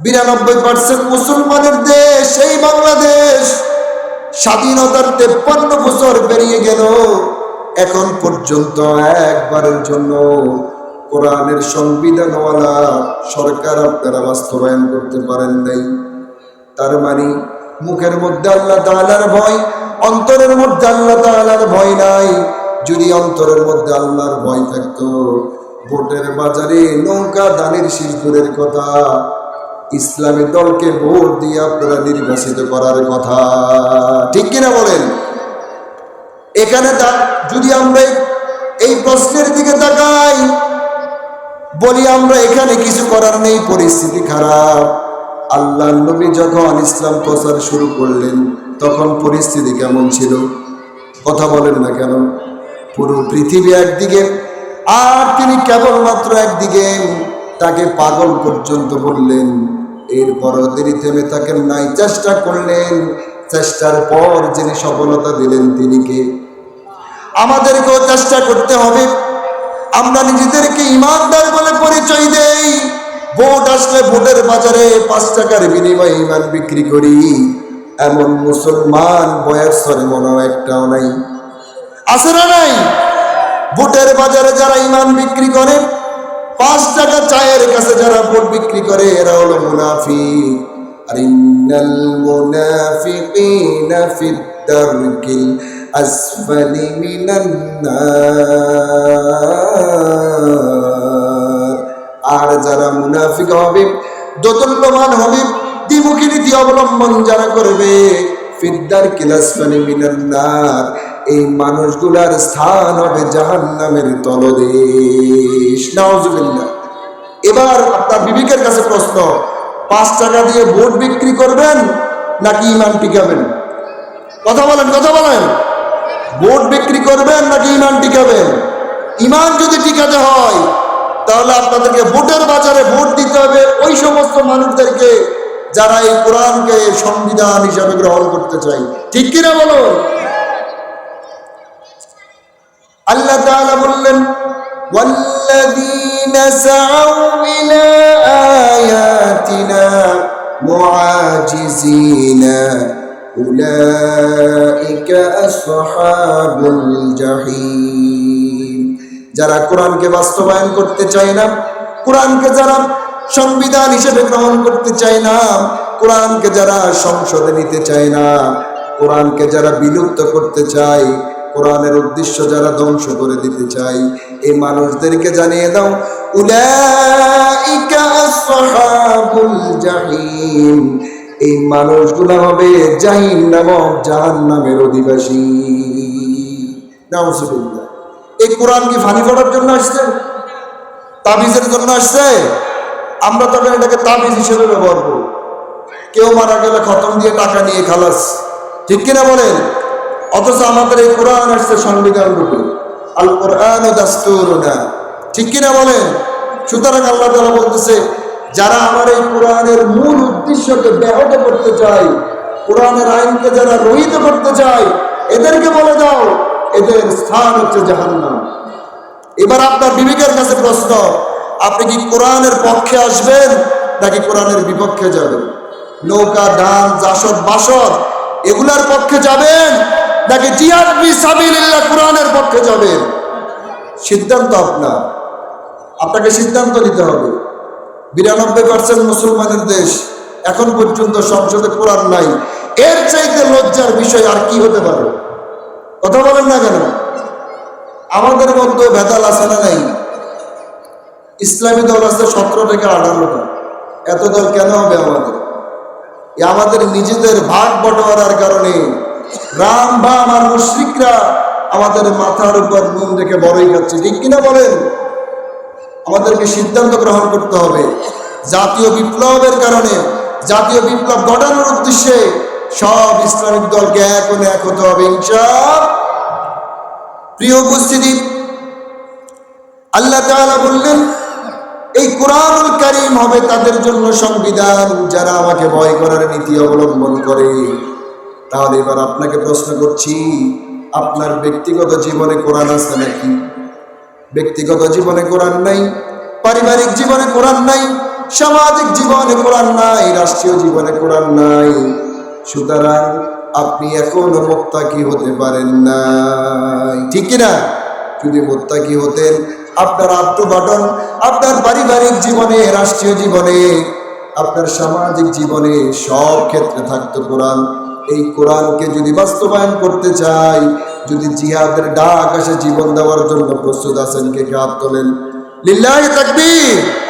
বিরানব্বই পার্সেন্ট মুসলমানের দেশ সেই বাংলাদেশ স্বাধীনতার তেপ্পান্ন বছর পেরিয়ে গেল। এখন পর্যন্ত একবারের জন্য কোরআনের সংবিধানওয়ালা সরকার আপনারা বাস্তবায়ন করতে পারেন নাই। তার মানে মুখের মধ্যে আল্লাহ তাআলার ভয়, অন্তরের মধ্যে আল্লাহ তাআলার ভয় নাই। যদি অন্তরের মধ্যে আল্লাহর ভয় থাকতো, ভোটের বাজারে নৌকা দানের শীষ দূরের কথা ইসলামী দলকে ভোট দিয়ে আপনারা নির্বাচিত করার কথা। ঠিক কিনা বলেন? এখানে যদি আমরা এই প্রশ্নের দিকে তাকাই, বলি আমরা এখানে কিছু করার নেই, পরিস্থিতি খারাপ। আল্লাহ নবী যখন ইসলাম প্রচার শুরু করলেন, তখন পরিস্থিতি কেমন ছিল? কথা বলেন না কেন? পুরো পৃথিবী একদিকে, আর তিনি কেবলমাত্র একদিকে, তাকে পাগল পর্যন্ত বললেন। এরপরও তিনি থেমে তাকে নাই, চেষ্টা করলেন। চেষ্টার পর যিনি সফলতা দিলেন, তিনি কে? আমাদেরকেও চেষ্টা করতে হবে। আমরা নিজেদেরকে ইমানদার বলে পরিচয় দেই। ভোট আসলে ভোটের বাজারে পাঁচ টাকার বিনিময়ে ইমান বিক্রি করি। এমন মুসলমান বয়ের সরে মনে হয় একটাও নাই। আছে না নাই? ভোটের বাজারে যারা ইমান বিক্রি করে পাঁচ টাকা চায়ের কাছে যারা ভোট বিক্রি করে, এরা হলো মুনাফি আর ইন্নাল মুনাফিকিনা ফিদ দারকিল আসফালি মিনান নার। আর যারা মুনাফিক হবে দোদল্যমান হবে, দ্বিমুখী নীতি অবলম্বন যারা করবে ফিদ্দার কিলাসফানি মিনান্নার এই মানুষগুলার স্থান হবে জাহান্নামের তলদেশ। নাউজুবিল্লাহ। এবার আপনার বিবেকের কাছে প্রশ্ন, পাঁচ টাকা দিয়ে ভোট বিক্রি করবেন নাকি ইমান টিকাবেন? কথা বলেন কথা বলেন। ভোট বিক্রি করবেন নাকি ইমান টিকাবেন? ইমান যদি টিকাতে হয়, তাহলে আপনাদেরকে ভোটের বাজারে ভোট দিতে হবে ওই সমস্ত মানুষদেরকে যারা এই কোরআনকে সংবিধান হিসাবে গ্রহণ করতে চাই ঠিক কিনা বলো? আল্লাহ তাআলা বললেন والذين سعوا إلى آياتنا معاجزين أولئك أصحاب الجحيم যারা কোরআনকে বাস্তবায়ন করতে চায় না কোরআনকে যারা সংবিধান হিসেবে গ্রহণ করতে চায় না কোরআনকে যারা সংসদে নিতে চায় না কোরআনকে যারা বিলুপ্ত করতে চায় কোরআনের উদ্দেশ্য যারা ধ্বংস করে দিতে চাই এই মানুষদেরকে জানিয়ে দাও জাহিম। এই মানুষগুলো হবে জাহিম নামক জাহান্নামের অধিবাসী। নাউজুবিল্লাহ। এই কোরআন কি ফানি করার জন্য আসছে? তাবিজের জন্য আসছে? আমরা তখন এটাকে তাবিজ হিসেবে ব্যবহার করব। কেউ মারা গেলে খতম দিয়ে টাকা নিয়ে খালাস। ঠিক কিনা বলেন? অথচ আমাদের এই কোরআন আসছে সংবিধান রূপে। আল কোরআন ঠিক কিনা বলেন? সুতরাং আল্লাহ তাআলা বলতেছে, যারা আমার এই কোরআনের মূল উদ্দেশ্যকে ব্যাহত করতে চায়, কোরআনের আইনকে যারা রহিত করতে চায়, এদেরকে বলে দাও, এদের স্থান হচ্ছে জাহান্নাম। এবার আপনার বিবেকের কাছে প্রশ্ন, আপনি কি কোরআনের পক্ষে আসবেন, নাকি কোরআনের বিপক্ষে যাবেন? নৌকা ধান জাসদ, বাসদ, এগুলার পক্ষে যাবেন নাকি জিয়াদ বি সাবিলিল্লাহ কোরআনের পক্ষে যাবে? সিদ্ধান্ত আপনার। আপনাকে সিদ্ধান্ত নিতে হবে। বিরানব্বই পার্সেন্ট মুসলমানের দেশ এখন পর্যন্ত সংসদে কোরআন নাই। এর চাইতে লজ্জার বিষয় আর কি হতে পারে? কথা বলেন না কেন? আমাদের মধ্যে ভেদাল আছে না নাই? ইসলামী দল আছে সতেরো থেকে আঠারোটা। এত দল কেন হবে আমাদের? আমাদের নিজেদের ভাগ বটোয়ারার কারণে রাম বাম আর মুশ্রিকরা আমাদের মাথার উপর নুন রেখে বড়ই খাচ্ছে, ঠিক কিনা বলেন? আমাদেরকে সিদ্ধান্ত গ্রহণ করতে হবে। জাতীয় বিপ্লবের কারণে, জাতীয় বিপ্লব ঘটানোর উদ্দেশ্যে সব ইসলামিক দলকে এক হলে এক হতে হবে, ইনশাআল্লাহ। প্রিয় উপস্থিতি, আল্লাহ তাআলা বললেন, এই কোরআনুল কারীম হবে তাদের জন্য সংবিধান যারা আমাকে ভয় করার নীতি অবলম্বন করে। তাহলে এবার আপনাকে প্রশ্ন করছি, আপনার ব্যক্তিগত জীবনে কোরআন আছে নাকি? ব্যক্তিগত জীবনে কোরআন নাই, পারিবারিক জীবনে কোরআন নাই, সামাজিক জীবনে কোরআন নাই, রাষ্ট্রীয় জীবনে কোরআন নাই। সুতরাং আপনি এখনও মোত্তাকি হতে পারেন নাই। ঠিক কিনা যদি মোত্তাকি হতেন, আপনার আত্ম আত্মগঠন আপনার পারিবারিক জীবনে, রাষ্ট্রীয় জীবনে, আপনার সামাজিক জীবনে সব ক্ষেত্রে থাকতো কোরআন। এই কোরআনকে যদি বাস্তবায়ন করতে চাই, যদি জিহাদের ডাক আসে জীবন দেওয়ার জন্য প্রস্তুত আছেন কে হাত তোলেন? লীলায় তাকবীর!